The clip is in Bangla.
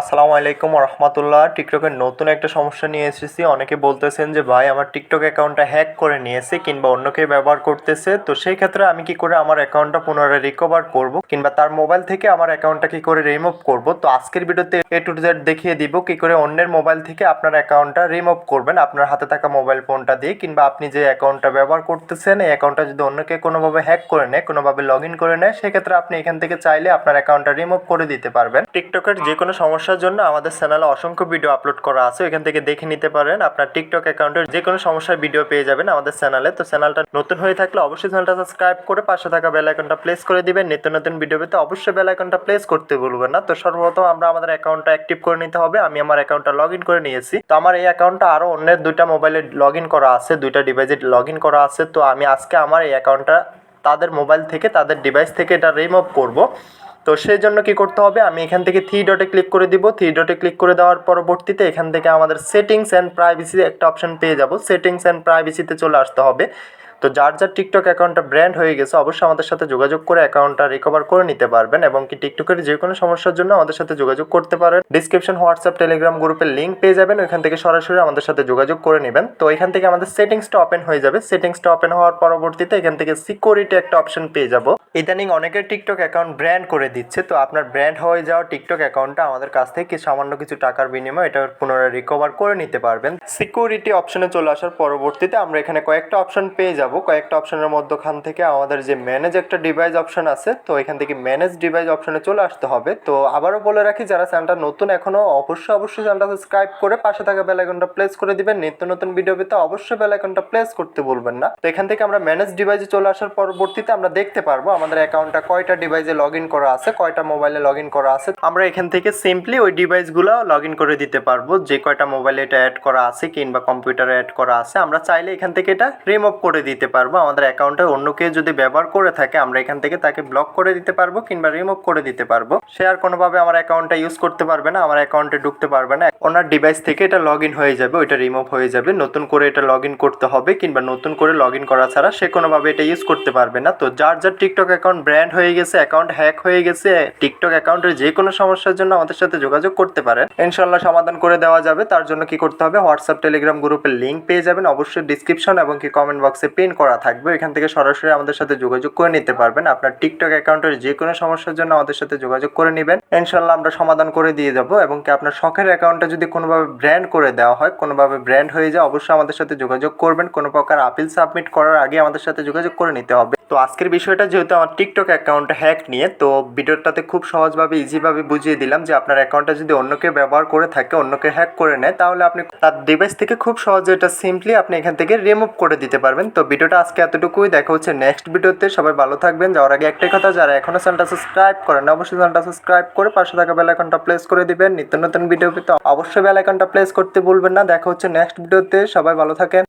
আসসালামু আলাইকুম রহমতুল্লাহ টিকটকের নতুন একটা সমস্যা নিয়ে এসেছি। অনেকে বলতেছেন যে, ভাই, আমার টিকটক অ্যাকাউন্টটা হ্যাক করে নিয়েছে কিংবা অন্য কেউ ব্যবহার করতেছে। তো সেই ক্ষেত্রে আমি কি করে আমার অ্যাকাউন্টটা পুনরায় রিকভার করব কিংবা তার মোবাইল থেকে আমার অ্যাকাউন্টটা কি করে রিমুভ করব? তো আজকের ভিডিওতে এ টু জেড দেখিয়ে দিব কি করে অন্যের মোবাইল থেকে আপনার অ্যাকাউন্টটা রিমুভ করবেন। আপনার হাতে থাকা মোবাইল ফোনটা দিয়ে কিংবা আপনি যে অ্যাকাউন্টটা ব্যবহার করতেছেন, এই অ্যাকাউন্টটা যদি অন্যকে কোনোভাবে হ্যাক করে নেয়, কোনোভাবে লগ ইন করে নেয়, সেক্ষেত্রে আপনি এখান থেকে চাইলে আপনার অ্যাকাউন্টটা রিমুভ করে দিতে পারবেন। টিকটকের যে কোনো সমস্যার জন্য আমাদের চ্যানেলে অসংখ্য ভিডিও আপলোড করা আছে। এখান থেকে দেখে নিতে পারেন আপনার টিকটক অ্যাকাউন্টের যে কোনো সমস্যার ভিডিও পেয়ে যাবেন আমাদের চ্যানেলে। তো চ্যানেলটা নতুন হয়ে থাকলে অবশ্যই চ্যানেলটা সাবস্ক্রাইব করে পাশে থাকা বেল আইকনটা প্লেস করে দিবেন। নিত্য নতুন ভিডিও পেতে অবশ্যই বেল আইকনটা প্লেস করতে ভুলবেন না। তো সর্বপ্রথম আমরা আমাদের অ্যাকাউন্টটা অ্যাক্টিভ করে নিতে হবে। আমি আমার অ্যাকাউন্টটা লগ ইন করে নিয়েছি। তো আমার এই অ্যাকাউন্টটা আরও অন্যের দুইটা মোবাইলে লগ ইন করা আছে। দুইটা ডিভাইসে লগ ইন করা আছে। তো আমি আজকে আমার এই অ্যাকাউন্টটা তাদের মোবাইল থেকে, তাদের ডিভাইস থেকে এটা রিমুভ করব। তো সেই জন্য কি করতে হবে? আমি এখান থেকে থ্রি ডটে ক্লিক করে দিব। থ্রি ডটে ক্লিক করে দেওয়ার পরবর্তীতে এখান থেকে আমাদের সেটিংস অ্যান্ড প্রাইভেসি একটা অপশন পেয়ে যাব। সেটিংস অ্যান্ড প্রাইভেসিতে চলে আসতে হবে। তো যার যার টিকটক অ্যাকাউন্টটা ব্র্যান্ড হয়ে গেছে, অবশ্যই আমাদের সাথে যোগাযোগ করে অ্যাকাউন্টটা রিকভার করে নিতে পারবেন এবং কি টিকটকের যে কোনো সমস্যার জন্য আমাদের সাথে যোগাযোগ করতে পারেন। ডিসক্রিপশন হোয়াটসঅ্যাপ টেলিগ্রাম গ্রুপের লিঙ্ক পেয়ে যাবেন, ওইখান থেকে সরাসরি আমাদের সাথে যোগাযোগ করে নেবেন। তো এখান থেকে আমাদের সেটিংসটা ওপেন হয়ে যাবে। সেটিংসটা ওপেন হওয়ার পরবর্তীতে এখান থেকে সিকিউরিটি একটা অপশন পেয়ে যাব। ইদানিং অনেকের টিকটক অ্যাকাউন্ট ব্র্যান্ড করে দিচ্ছে, তো আপনার ব্র্যান্ড হয়ে যাওয়া টিকটক অ্যাকাউন্টটা আমাদের কাছ থেকে সামান্য কিছু টাকার বিনিময়ে এটা পুনরায় রিকভার করে নিতে পারবেন। সিকিউরিটি অপশনে চলে আসার পরবর্তীতে আমরা এখানে কয়েকটা অপশন পেয়ে যাব। কয়েকটা অপশনের মধ্যখান থেকে। আমাদের যে ম্যানেজ একটা ডিভাইস অপশন আছে, তো এখান থেকে ম্যানেজ ডিভাইস অপশনে চলে আসতে হবে। তো আবারও বলে রাখি, যারা চ্যানেলটা নতুন এখনও অবশ্যই অবশ্যই চ্যানেলটা সাবস্ক্রাইব করে পাশে থাকা বেল আইকনটা প্লেস করে দিবেন। নিত্য নতুন ভিডিও পেতে অবশ্যই বেল আইকনটা প্লেস করতে বলবেন না। তো এখান থেকে আমরা ম্যানেজ ডিভাইসে চলে আসার পরবর্তীতে আমরা দেখতে পারব আমাদের অ্যাকাউন্টটা কয়টা ডিভাইসে লগ ইন করা আছে, কয়টা মোবাইলে লগ ইন করা আছে। আমরা এখান থেকে সিম্পলি ওই ডিভাইসগুলো লগ ইন করে দিতে পারব। যে কয়টা মোবাইলে এটা অ্যাড করা আছে কিংবা কম্পিউটারে অ্যাড করা আছে, আমরা চাইলে এখান থেকে এটা রিমুভ করে দিতে পারব, আমাদের অ্যাকাউন্টে অন্য কেউ যদি ব্যবহার করে থাকে, আমরা এখান থেকে তাকে ব্লক করে দিতে পারব কিংবা রিমুভ করে দিতে পারব। সে আর কোনোভাবে আমার অ্যাকাউন্টটা ইউজ করতে পারবে না, আমার অ্যাকাউন্টে ঢুকতে পারবে না। ওনার ডিভাইস থেকে এটা লগ ইন হয়ে যাবে, ওইটা রিমুভ হয়ে যাবে। নতুন করে এটা লগ ইন করতে হবে কিংবা নতুন করে লগ ইন করা ছাড়া সে কোনোভাবে এটা ইউজ করতে পারবে না। তো যার যার টিকটক অ্যাকাউন্ট ব্র্যান্ড হয়ে গেছে অ্যাকাউন্ট হ্যাক হয়ে গেছে টিকটক অ্যাকাউন্টের যে কোনো সমস্যার জন্য আমাদের সাথে যোগাযোগ করতে পারেন। ইনশাল্লাহ সমাধান করে দেওয়া যাবে। তার জন্য কি করতে হবে? হোয়াটসঅ্যাপ টেলিগ্রাম গ্রুপের লিঙ্ক পেয়ে যাবেন। অবশ্যই ডিসক্রিপশন এবং কি কমেন্ট বক্সে পিন করা থাকবে, এখান থেকে সরাসরি আমাদের সাথে যোগাযোগ করে নিতে পারবেন। আপনার টিকটক অ্যাকাউন্টের যে কোনো সমস্যার জন্য আমাদের সাথে যোগাযোগ করে নেবেন। ইনশাল্লাহ আমরা সমাধান করে দিয়ে যাব এবং কি আপনার শখের অ্যাকাউন্টটা যদি কোনোভাবে ব্র্যান্ড করে দেওয়া হয়, কোনোভাবে ব্র্যান্ড হয়ে যায়, অবশ্যই আমাদের সাথে যোগাযোগ করবেন। কোনো প্রকার আপিল সাবমিট করার আগে আমাদের সাথে যোগাযোগ করে নিতে হবে। তো আজকের বিষয়টা যেহেতু আমার টিকটক অ্যাকাউন্ট হ্যাক নিয়ে, তো ভিডিওটাতে খুব সহজভাবে ইজিভাবে বুঝিয়ে দিলাম যে আপনার অ্যাকাউন্টটা যদি অন্য কেউ ব্যবহার করে থাকে, অন্য কেউ হ্যাক করে নেয়, তাহলে আপনি তার ডিভাইস থেকে খুব সহজে এটা সিম্পলি আপনি এখান থেকে রিমুভ করে দিতে পারবেন। তো ভিডিওটা আজকে এতটুকুই, দেখা হচ্ছে নেক্সট ভিডিওতে। সবাই ভালো থাকবেন। যাওয়ার আগে একটাই কথা, যারা এখনও চ্যানেলটা সাবস্ক্রাইব করেন অবশ্যই চ্যানেলটা সাবস্ক্রাইব করে পাশে থাকা বেল আইকনটা প্লেস করে দিবেন। নিত্য নতুন ভিডিও পেতে অবশ্যই বেল আইকনটা প্লেস করতে ভুলবেন না। দেখা হচ্ছে নেক্সট ভিডিওতে। সবাই ভালো থাকেন।